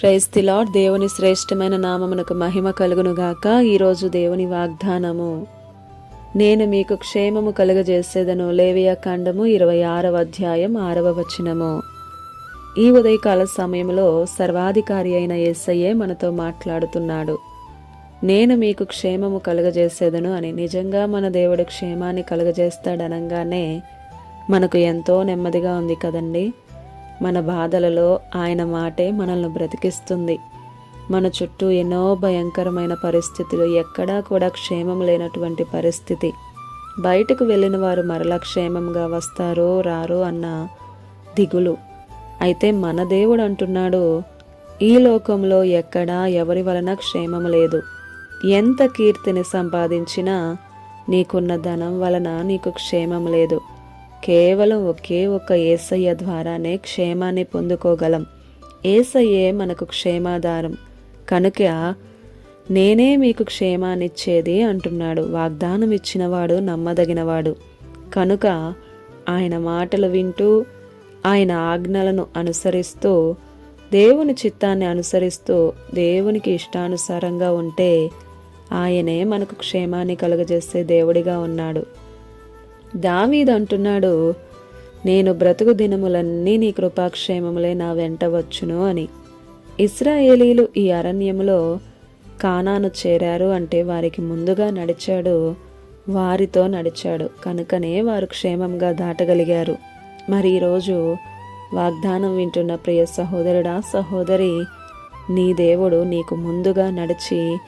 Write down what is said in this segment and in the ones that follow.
Praise the lord దేవుని శ్రేష్టమైన నామమునకు మహిమ కలుగునుగాక. ఈరోజు దేవుని వాగ్దానము. నేను మీకు క్షేమము కలుగజేసేదను. లేవియ ఖండము ఇరవై ఆరవ అధ్యాయం ఆరవ వచనము. ఈ ఉదయకాల సమయంలో సర్వాధికారి అయిన ఎస్ఐఏ మనతో మాట్లాడుతున్నాడు. నేను మీకు క్షేమము కలుగజేసేదను అని నిజంగా మన దేవుడు క్షేమాన్ని కలుగజేస్తాడనగానే మనకు ఎంతో నెమ్మదిగా ఉంది కదండీ. మన బాధలలో ఆయన మాటే మనల్ని బ్రతికిస్తుంది. మన చుట్టూ ఎన్నో భయంకరమైన పరిస్థితులు ఎక్కడా కూడా క్షేమం లేనటువంటి పరిస్థితి. బయటకు వెళ్ళిన వారు మరలా క్షేమంగా వస్తారో రారో అన్న దిగులు. అయితే మన దేవుడు అంటున్నాడు ఈ లోకంలో ఎక్కడా ఎవరి వలన క్షేమం లేదు. ఎంత కీర్తిని సంపాదించినా నీకున్న ధనం వలన నీకు క్షేమం లేదు. కేవలం ఒకే ఒక్క ఏసయ్య ద్వారానే క్షేమాన్ని పొందుకోగలం. ఏసయ్యే మనకు క్షేమాధారం. కనుక నేనే మీకు క్షేమాన్నిచ్చేది అంటున్నాడు. వాగ్దానం ఇచ్చినవాడు నమ్మదగినవాడు. కనుక ఆయన మాటలు వింటూ ఆయన ఆజ్ఞలను అనుసరిస్తూ దేవుని చిత్తాన్ని అనుసరిస్తూ దేవునికి ఇష్టానుసారంగా ఉంటే ఆయనే మనకు క్షేమాన్ని కలుగజేసే దేవుడిగా ఉన్నాడు. దావీద్ అంటున్నాడు నేను బ్రతుకు దినములన్నీ నీ కృపాక్షేమములే నా వెంట వచ్చును అని. ఇస్రాయేలీలు ఈ అరణ్యములో కానాను చేరారు అంటే వారికి ముందుగా నడిచాడు వారితో నడిచాడు. కనుకనే వారు క్షేమంగా దాటగలిగారు. మరి ఈరోజు వాగ్దానం వింటున్న ప్రియ సహోదరుడా సహోదరి నీ దేవుడు నీకు ముందుగా నడిచి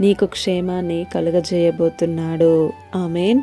నీకు క్షేమాన్ని కలుగజేయబోతున్నాడు. ఆమెన్.